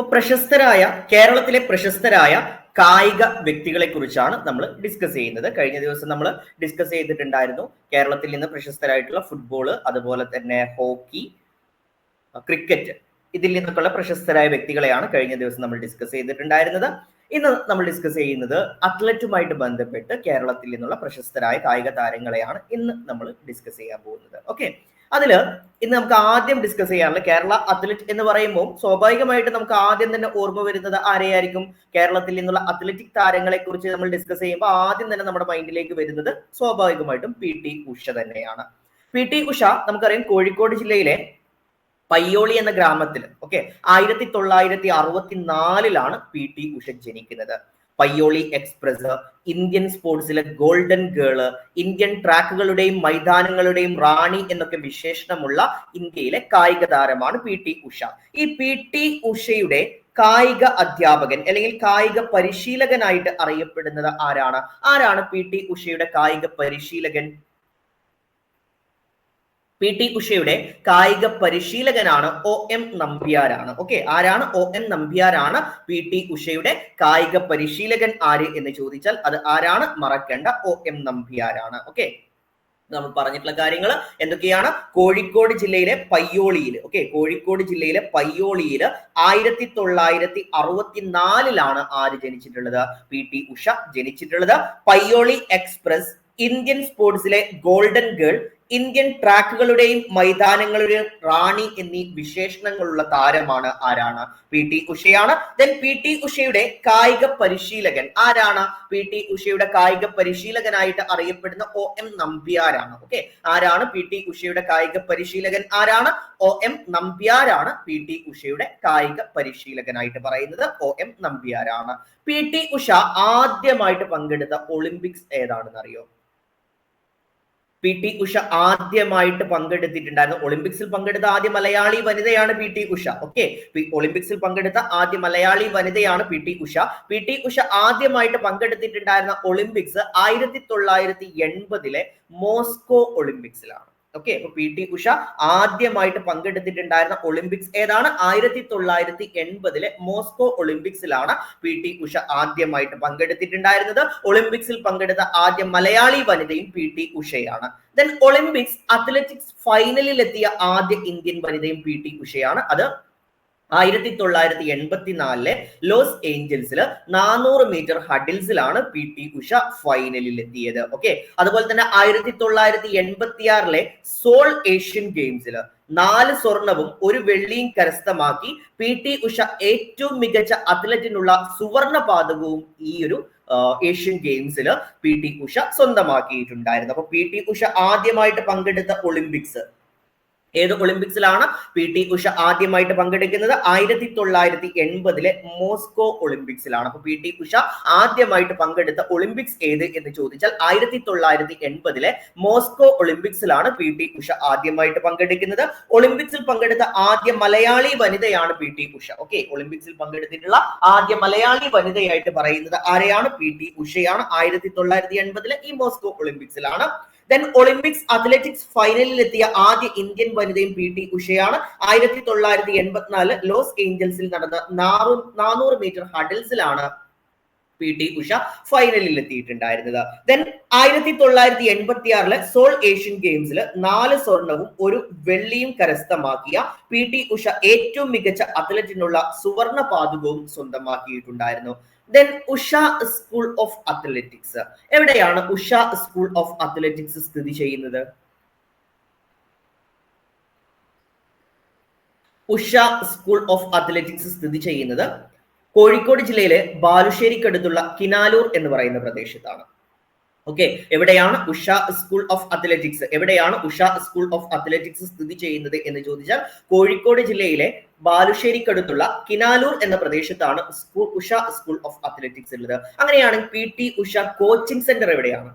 അപ്പൊ പ്രശസ്തരായ കേരളത്തിലെ പ്രശസ്തരായ കായിക വ്യക്തികളെ കുറിച്ചാണ് നമ്മൾ ഡിസ്കസ് ചെയ്യുന്നത്. കഴിഞ്ഞ ദിവസം നമ്മൾ ഡിസ്കസ് ചെയ്തിട്ടുണ്ടായിരുന്നു കേരളത്തിൽ നിന്ന് പ്രശസ്തരായിട്ടുള്ള ഫുട്ബോൾ അതുപോലെ തന്നെ ഹോക്കി ക്രിക്കറ്റ് ഇതിൽ നിന്നൊക്കെയുള്ള പ്രശസ്തരായ വ്യക്തികളെയാണ് കഴിഞ്ഞ ദിവസം നമ്മൾ ഡിസ്കസ് ചെയ്തിട്ടുണ്ടായിരുന്നത്. ഇന്ന് നമ്മൾ ഡിസ്കസ് ചെയ്യുന്നത് അത്ലറ്റുമായിട്ട് ബന്ധപ്പെട്ട് കേരളത്തിൽ നിന്നുള്ള പ്രശസ്തരായ കായിക താരങ്ങളെയാണ് ഇന്ന് നമ്മൾ ഡിസ്കസ് ചെയ്യാൻ പോകുന്നത്. ഓക്കെ അതിൽ ഇന്ന് നമുക്ക് ആദ്യം ഡിസ്കസ് ചെയ്യാനുള്ള കേരള അത്ലറ്റ് എന്ന് പറയുമ്പോൾ സ്വാഭാവികമായിട്ട് നമുക്ക് ആദ്യം തന്നെ ഓർമ്മ വരുന്നത് ആരെയായിരിക്കും? കേരളത്തിൽ നിന്നുള്ള അത്ലറ്റിക് താരങ്ങളെ കുറിച്ച് നമ്മൾ ഡിസ്കസ് ചെയ്യുമ്പോൾ ആദ്യം തന്നെ നമ്മുടെ മൈൻഡിലേക്ക് വരുന്നത് സ്വാഭാവികമായിട്ടും പി ടി ഉഷ തന്നെയാണ്. പി ടി ഉഷ നമുക്കറിയാം കോഴിക്കോട് ജില്ലയിലെ പയ്യോളി എന്ന ഗ്രാമത്തിൽ ഓക്കെ ആയിരത്തി തൊള്ളായിരത്തി അറുപത്തി നാലിലാണ് പി ടി ഉഷ ജനിക്കുന്നത്. പയ്യോളി എക്സ്പ്രസ് ഇന്ത്യൻ സ്പോർട്സിലെ ഗോൾഡൻ ഗേൾ ഇന്ത്യൻ ട്രാക്കുകളുടെയും മൈതാനങ്ങളുടെയും റാണി എന്നൊക്കെ വിശേഷണമുള്ള ഇന്ത്യയിലെ കായിക താരമാണ് പി ടി ഉഷ. ഈ പി ടി ഉഷയുടെ കായിക അധ്യാപകൻ അല്ലെങ്കിൽ കായിക പരിശീലകനായിട്ട് അറിയപ്പെടുന്നത് ആരാണ്? ആരാണ് പി ടി ഉഷയുടെ കായിക പരിശീലകൻ? പി ടി ഉഷയുടെ കായിക പരിശീലകനാണ് ഒ എം നമ്പ്യാരാണ്. ഓക്കെ ആരാണ് ഒ എം നമ്പ്യാരാണ്? പി ടി ഉഷയുടെ കായിക പരിശീലകൻ ആര് എന്ന് ചോദിച്ചാൽ അത് ആരാണ്? മറക്കേണ്ട ഒ എം നമ്പ്യാരാണ്. ഓക്കെ നമ്മൾ പറഞ്ഞിട്ടുള്ള കാര്യങ്ങൾ എന്തൊക്കെയാണ്? കോഴിക്കോട് ജില്ലയിലെ പയ്യോളിയിൽ ഓക്കെ കോഴിക്കോട് ജില്ലയിലെ പയ്യോളിയിൽ ആയിരത്തി തൊള്ളായിരത്തി അറുപത്തിനാലിലാണ് ആര് ജനിച്ചിട്ടുള്ളത്? പി ടി ഉഷ ജനിച്ചിട്ടുള്ളത് പയ്യോളി എക്സ്പ്രസ് ഇന്ത്യൻ സ്പോർട്സിലെ ഗോൾഡൻ ഗേൾ ഇന്ത്യൻ ട്രാക്കുകളുടെയും മൈതാനങ്ങളുടെയും റാണി എന്നീ വിശേഷണങ്ങളുള്ള താരമാണ് ആരാണ്? പി ടി ഉഷയാണ്. ദെൻ പി ടി ഉഷയുടെ കായിക പരിശീലകൻ ആരാണ്? പി ടി ഉഷയുടെ കായിക പരിശീലകനായിട്ട് അറിയപ്പെടുന്ന ഒ എം നമ്പ്യാരാണ്. ഓക്കെ ആരാണ് പി ടി ഉഷയുടെ കായിക പരിശീലകൻ? ആരാണ്? ഒ എം നമ്പ്യാരാണ് പി ടി ഉഷയുടെ കായിക പരിശീലകനായിട്ട് പറയുന്നത്. ഒ എം നമ്പ്യാരാണ്. പി ടി ഉഷ ആദ്യമായിട്ട് പങ്കെടുത്ത ഒളിമ്പിക്സ് ഏതാണെന്ന് അറിയോ പി ടി ഉഷ ആദ്യമായിട്ട് പങ്കെടുത്തിട്ടുണ്ടായിരുന്നു. ഒളിമ്പിക്സിൽ പങ്കെടുത്ത ആദ്യ മലയാളി വനിതയാണ് പി ടി ഉഷ. ഓക്കെ ഒളിമ്പിക്സിൽ പങ്കെടുത്ത ആദ്യ മലയാളി വനിതയാണ് P T Usha. P T Usha ആദ്യമായിട്ട് പങ്കെടുത്തിട്ടുണ്ടായിരുന്ന ഒളിമ്പിക്സ് ആയിരത്തി തൊള്ളായിരത്തി എൺപതിലെ മോസ്കോ ഒളിമ്പിക്സിലാണ്. ഓക്കെ അപ്പൊ പി ടി ഉഷ ആദ്യമായിട്ട് പങ്കെടുത്തിട്ടുണ്ടായിരുന്ന ഒളിമ്പിക്സ് ഏതാണ്? ആയിരത്തി തൊള്ളായിരത്തി എൺപതിലെ മോസ്കോ ഒളിമ്പിക്സിലാണ് പി ടി ഉഷ ആദ്യമായിട്ട് പങ്കെടുത്തിട്ടുണ്ടായിരുന്നത്. ഒളിമ്പിക്സിൽ പങ്കെടുത്ത ആദ്യ മലയാളി വനിതയും പി ടി ഉഷയാണ്. ദെൻ ഒളിമ്പിക്സ് അത്ലറ്റിക്സ് ഫൈനലിൽ എത്തിയ ആദ്യ ഇന്ത്യൻ വനിതയും പി ടി ഉഷയാണ്. അത് ആയിരത്തി തൊള്ളായിരത്തി എൺപത്തിനാലിലെ ലോസ് ഏഞ്ചൽസിൽ നാനൂറ് മീറ്റർ ഹഡിൽസിലാണ് പി ടി ഉഷ ഫൈനലിൽ എത്തിയത് ഓക്കെ അതുപോലെ തന്നെ ആയിരത്തി തൊള്ളായിരത്തി എൺപത്തിയാറിലെ സോൾ ഏഷ്യൻ ഗെയിംസിൽ നാല് സ്വർണവും ഒരു വെള്ളിയും കരസ്ഥമാക്കി പി ടി ഉഷ ഏറ്റവും മികച്ച അത്ലറ്റിനുള്ള സുവർണ പാതകവും ഈ ഒരു ഏഷ്യൻ ഗെയിംസിൽ പി ടി ഉഷ സ്വന്തമാക്കിയിട്ടുണ്ടായിരുന്നു. അപ്പൊ പി ടി ഉഷ ആദ്യമായിട്ട് പങ്കെടുത്ത ഒളിമ്പിക്സ് ഏത് ഒളിമ്പിക്സിലാണ് പി ടി ഉഷ ആദ്യമായിട്ട് പങ്കെടുക്കുന്നത്? ആയിരത്തി തൊള്ളായിരത്തി എൺപതിലെ മോസ്കോ ഒളിമ്പിക്സിലാണ്. അപ്പൊ പി ടി ഉഷ ആദ്യമായിട്ട് പങ്കെടുത്ത ഒളിമ്പിക്സ് ഏത് എന്ന് ചോദിച്ചാൽ ആയിരത്തി തൊള്ളായിരത്തി എൺപതിലെ മോസ്കോ ഒളിമ്പിക്സിലാണ് പി ടി ഉഷ ആദ്യമായിട്ട് പങ്കെടുക്കുന്നത്. ഒളിമ്പിക്സിൽ പങ്കെടുത്ത ആദ്യ മലയാളി വനിതയാണ് പി ടി ഉഷ. ഓക്കെ ഒളിമ്പിക്സിൽ പങ്കെടുത്തിട്ടുള്ള ആദ്യ മലയാളി വനിതയായിട്ട് പറയുന്നത് ആരെയാണ്? പി ടി ഉഷയാണ്. ആയിരത്തി തൊള്ളായിരത്തി എൺപതിലെ ഈ മോസ്കോ ഒളിമ്പിക്സിലാണ് ദെൻ ഒളിമ്പിക്സ് അത്ലറ്റിക്സ് ഫൈനലിൽ എത്തിയ ആദ്യ ഇന്ത്യൻ വനിതയും പി. ടി. ഉഷയാണ്. ആയിരത്തി തൊള്ളായിരത്തി എൺപത്തിനാല് ലോസ് ഏഞ്ചൽസിൽ നടന്ന നാറു നാനൂറ് മീറ്റർ ഹഡിൽസിലാണ് പി. ടി. ഉഷ ഫൈനലിൽ എത്തിയിട്ടുണ്ടായിരുന്നത് ദെൻ ആയിരത്തി തൊള്ളായിരത്തി എൺപത്തി ആറിലെ സോൾ ഏഷ്യൻ ഗെയിംസിൽ നാല് സ്വർണവും ഒരു വെള്ളിയും കരസ്ഥമാക്കിയ പി. ടി. ഉഷ ഏറ്റവും മികച്ച അത്ലറ്റിനുള്ള സുവർണ പാതുകവും സ്വന്തമാക്കിയിട്ടുണ്ടായിരുന്നു. Then Usha school of athletics എവിടെയാണ് ഉഷ സ്കൂൾ ഓഫ് അത്ലറ്റിക്സ് സ്ഥിതി ചെയ്യുന്നത്? ഉഷ സ്കൂൾ ഓഫ് അത്ലറ്റിക്സ് സ്ഥിതി ചെയ്യുന്നത് കോഴിക്കോട് ജില്ലയിലെ ബാലുശ്ശേരിക്കടുത്തുള്ള കിനാലൂർ എന്ന് പറയുന്ന പ്രദേശത്താണ്. ഓക്കെ എവിടെയാണ് ഉഷ സ്കൂൾ ഓഫ് അത്ലറ്റിക്സ് എവിടെയാണ് ഉഷ സ്കൂൾ ഓഫ് അത്ലറ്റിക്സ് സ്ഥിതി ചെയ്യുന്നത് എന്ന് ചോദിച്ചാൽ കോഴിക്കോട് ജില്ലയിലെ ബാലുശ്ശേരിക്കടുത്തുള്ള കിനാലൂർ എന്ന പ്രദേശത്താണ് school Usha school of athletics ഉള്ളത്. അങ്ങനെയാണെങ്കിൽ P T Usha coaching centre എവിടെയാണ്?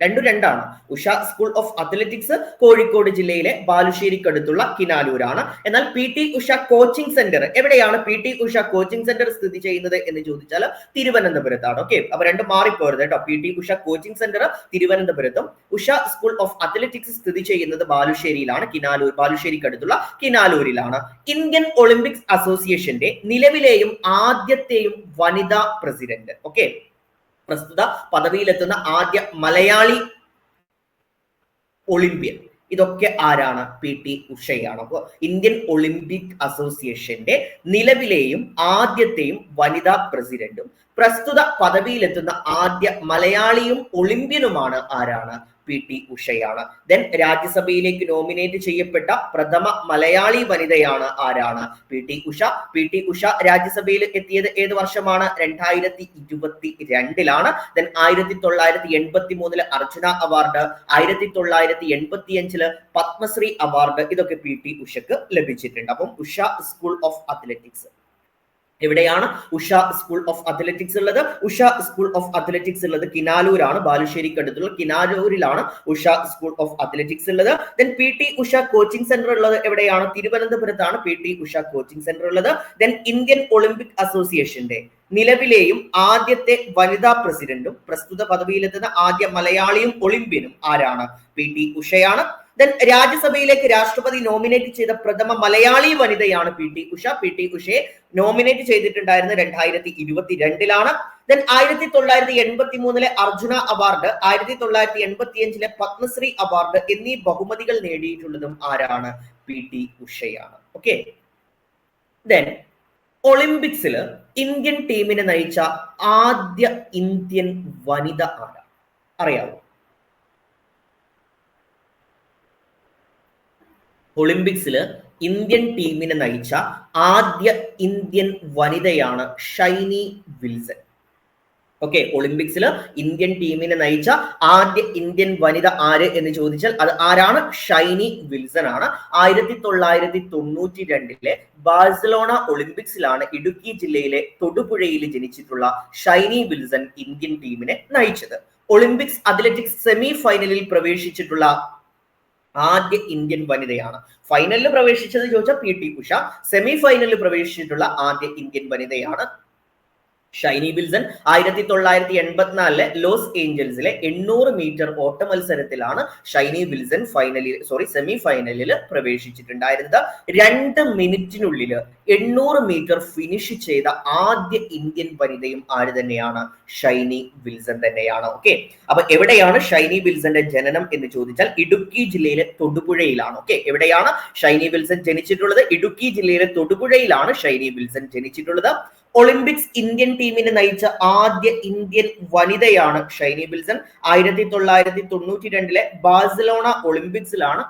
രണ്ടും രണ്ടാണ്. Usha school of athletics Kozhikode ജില്ലയിലെ ബാലുശ്ശേരിക്കടുത്തുള്ള കിനാലൂരാണ്. എന്നാൽ P T Usha coaching centre എവിടെയാണ് P T Usha coaching centre സ്ഥിതി ചെയ്യുന്നത് എന്ന് ചോദിച്ചാൽ തിരുവനന്തപുരത്താണ്. ഓക്കെ അപ്പൊ രണ്ടും മാറിപ്പോരുത് കേട്ടോ. P T Usha coaching centre തിരുവനന്തപുരത്തും ഉഷ സ്കൂൾ ഓഫ് അത്ലറ്റിക്സ് സ്ഥിതി ചെയ്യുന്നത് ബാലുശ്ശേരിയിലാണ്. കിനാലൂർ ബാലുശ്ശേരിക്കടുത്തുള്ള കിനാലൂരിലാണ്. ഇന്ത്യൻ ഒളിമ്പിക്സ് അസോസിയേഷന്റെ നിലവിലെയും ആദ്യത്തെയും വനിതാ പ്രസിഡന്റ്. ഓക്കെ പ്രസ്തുത പദവിയിലെത്തുന്ന ആദ്യ മലയാളി ഒളിമ്പ്യൻ. ഇതൊക്കെ ആരാണ്? പി ടി ഉഷയാണ്. അപ്പോൾ ഇന്ത്യൻ ഒളിമ്പിക് അസോസിയേഷന്റെ നിലവിലെയും ആദ്യത്തെയും വനിതാ പ്രസിഡന്റും പ്രസ്തുത പദവിയിലെത്തുന്ന ആദ്യ മലയാളിയും ഒളിമ്പ്യനുമാണ് ആരാണ്? പി ടി ഉഷയാണ്. ദെൻ രാജ്യസഭയിലേക്ക് നോമിനേറ്റ് ചെയ്യപ്പെട്ട പ്രഥമ മലയാളി വനിതയാണ് ആരാണ്? P T Usha. P T Usha രാജ്യസഭയിൽ എത്തിയത് ഏത് വർഷമാണ്? രണ്ടായിരത്തി ഇരുപത്തി രണ്ടിലാണ് ദെൻ ആയിരത്തി തൊള്ളായിരത്തി എൺപത്തി മൂന്നിൽ അർജുന അവാർഡ് ആയിരത്തി തൊള്ളായിരത്തി എൺപത്തി അഞ്ചിൽ പത്മശ്രീ അവാർഡ് ഇതൊക്കെ പി ടി ഉഷക്ക് ലഭിച്ചിട്ടുണ്ട്. അപ്പം ഉഷ സ്കൂൾ ഓഫ് അത്ലറ്റിക്സ് എവിടെയാണ്? ഉഷ സ്കൂൾ ഓഫ് അത്ലറ്റിക്സ് ഉള്ളത്. ഉഷ സ്കൂൾ ഓഫ് അത്ലറ്റിക്സ് ഉള്ളത് കിനാലൂരാണ്. ബാലുശ്ശേരിക്ക് അടുത്തുള്ള കിനാലൂരിലാണ് ഉഷ സ്കൂൾ ഓഫ് അത്ലറ്റിക്സ് ഉള്ളത്. Then P T Usha coaching centre ഉള്ളത് എവിടെയാണ്? തിരുവനന്തപുരത്താണ് P T Usha coaching centre ഉള്ളത്. ദെൻ ഇന്ത്യൻ ഒളിമ്പിക് അസോസിയേഷന്റെ നിലവിലെയും ആദ്യത്തെ വനിതാ പ്രസിഡന്റും പ്രസ്തുത പദവിയിലെത്തുന്ന ആദ്യ മലയാളിയും ഒളിമ്പ്യനും ആരാണ്? പി ടി ഉഷയാണ്. ദെൻ രാജ്യസഭയിലേക്ക് രാഷ്ട്രപതി നോമിനേറ്റ് ചെയ്ത പ്രഥമ മലയാളി വനിതയാണ് P T Usha. P T ഉഷയെ nominate ചെയ്തിട്ടുണ്ടായിരുന്നത് രണ്ടായിരത്തി ഇരുപത്തി രണ്ടിലാണ് ദെൻ ആയിരത്തി തൊള്ളായിരത്തി എൺപത്തി മൂന്നിലെ അർജുന അവാർഡ് ആയിരത്തി തൊള്ളായിരത്തി എൺപത്തി അഞ്ചിലെ പത്മശ്രീ അവാർഡ് എന്നീ ബഹുമതികൾ നേടിയിട്ടുള്ളതും ആരാണ്? പി ടി ഉഷയാണ്. ഓക്കെ ദെൻ ഒളിമ്പിക്സിൽ ഇന്ത്യൻ ടീമിനെ നയിച്ച ആദ്യ ഇന്ത്യൻ വനിത ആരാണ് അറിയാവോ? ഒളിമ്പിക്സിൽ ഇന്ത്യൻ ടീമിനെ നയിച്ച ആദ്യ ഇന്ത്യൻ വനിതയാണ് ഷൈനി വിൽസൺ. ഓക്കെ ഒളിമ്പിക്സിൽ ഇന്ത്യൻ ടീമിനെ നയിച്ച ആദ്യ ഇന്ത്യൻ വനിത ആര് എന്ന് ചോദിച്ചാൽ അത് ആരാണ്? ഷൈനി വിൽസൺ ആണ്. ആയിരത്തി തൊള്ളായിരത്തി തൊണ്ണൂറ്റി രണ്ടിലെ ബാഴ്സലോണ ഒളിമ്പിക്സിലാണ് ഇടുക്കി ജില്ലയിലെ തൊടുപുഴയിൽ ജനിച്ചിട്ടുള്ള ഷൈനി വിൽസൺ ഇന്ത്യൻ ടീമിനെ നയിച്ചത്. ഒളിമ്പിക്സ് അത്ലറ്റിക്സ് സെമി ഫൈനലിൽ പ്രവേശിച്ചിട്ടുള്ള ആദ്യ ഇന്ത്യൻ വനിതയാണ്. ഫൈനലിൽ പ്രവേശിച്ചത് ചോദിച്ചാൽ പി ടി ഉഷ. സെമി ഫൈനലിൽ പ്രവേശിച്ചിട്ടുള്ള ആദ്യ ഇന്ത്യൻ വനിതയാണ് ഷൈനി വിൽസൺ ആയിരത്തി തൊള്ളായിരത്തി എൺപത്തിനാലിലെ ലോസ് ഏഞ്ചൽസിലെ എണ്ണൂറ് മീറ്റർ ഓട്ട മത്സരത്തിലാണ് ഷൈനി വിൽസൺ ഫൈനലിൽ സോറി സെമി ഫൈനലിൽ പ്രവേശിച്ചിട്ടുണ്ടായിരുന്നത്. രണ്ട് മിനിറ്റിനുള്ളിൽ എണ്ണൂറ് മീറ്റർ ഫിനിഷ് ചെയ്ത ആദ്യ ഇന്ത്യൻ വനിതയും ആര് തന്നെയാണ്? ഷൈനി വിൽസൺ തന്നെയാണ്. ഓക്കെ അപ്പൊ എവിടെയാണ് ഷൈനി വിൽസന്റെ ജനനം എന്ന് ചോദിച്ചാൽ ഇടുക്കി ജില്ലയിലെ തൊടുപുഴയിലാണ്. ഓക്കെ എവിടെയാണ് ഷൈനി വിൽസൺ ജനിച്ചിട്ടുള്ളത്? ഇടുക്കി ജില്ലയിലെ തൊടുപുഴയിലാണ് ഷൈനി വിൽസൺ ജനിച്ചിട്ടുള്ളത്. ഒളിമ്പിക്സ് ഇന്ത്യൻ ടീമിനെ നയിച്ച ആദ്യ ഇന്ത്യൻ വനിതയാണ് ഷൈനി ബിൽസൺ ആയിരത്തി തൊള്ളായിരത്തി തൊണ്ണൂറ്റി രണ്ടിലെ ബാഴ്സലോണ ഒളിമ്പിക്സിലാണ്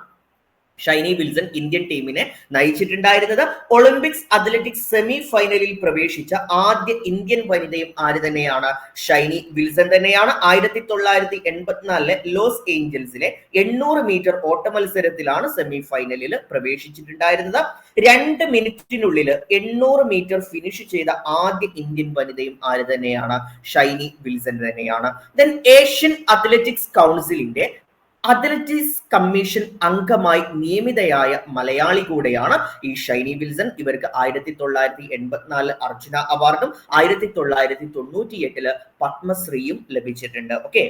ഷൈനി വിൽസൺ ഇന്ത്യൻ ടീമിനെ നയിച്ചിട്ടുണ്ടായിരുന്നത്. ഒളിമ്പിക്സ് അത്ലറ്റിക്സ് സെമി ഫൈനലിൽ പ്രവേശിച്ച ആദ്യ ഇന്ത്യൻ വനിതയും ആര് തന്നെയാണ്? ഷൈനി വിൽസൺ തന്നെയാണ്. ആയിരത്തി തൊള്ളായിരത്തി എൺപത്തിനാലിലെ ലോസ് ഏഞ്ചൽസിലെ എണ്ണൂറ് മീറ്റർ ഓട്ട മത്സരത്തിലാണ് സെമി ഫൈനലിൽ പ്രവേശിച്ചിട്ടുണ്ടായിരുന്നത്. രണ്ട് മിനിറ്റിനുള്ളിൽ എണ്ണൂറ് മീറ്റർ ഫിനിഷ് ചെയ്ത ആദ്യ ഇന്ത്യൻ വനിതയും ആര് തന്നെയാണ്? ഷൈനി വിൽസൺ തന്നെയാണ്. ദെൻ ഏഷ്യൻ അത്ലറ്റിക്സ് കൗൺസിലിന്റെ അത്ലറ്റിക്സ് കമ്മീഷൻ അംഗമായി നിയമിതയായ മലയാളി കൂടെയാണ് ഈ ഷൈനി വിൽസൺ. ഇവർക്ക് ആയിരത്തി തൊള്ളായിരത്തി എൺപത്തിനാല് അർജുന അവാർഡും ആയിരത്തി തൊള്ളായിരത്തി തൊണ്ണൂറ്റി എട്ടിൽ പത്മശ്രീയും ലഭിച്ചിട്ടുണ്ട്. ഓക്കെ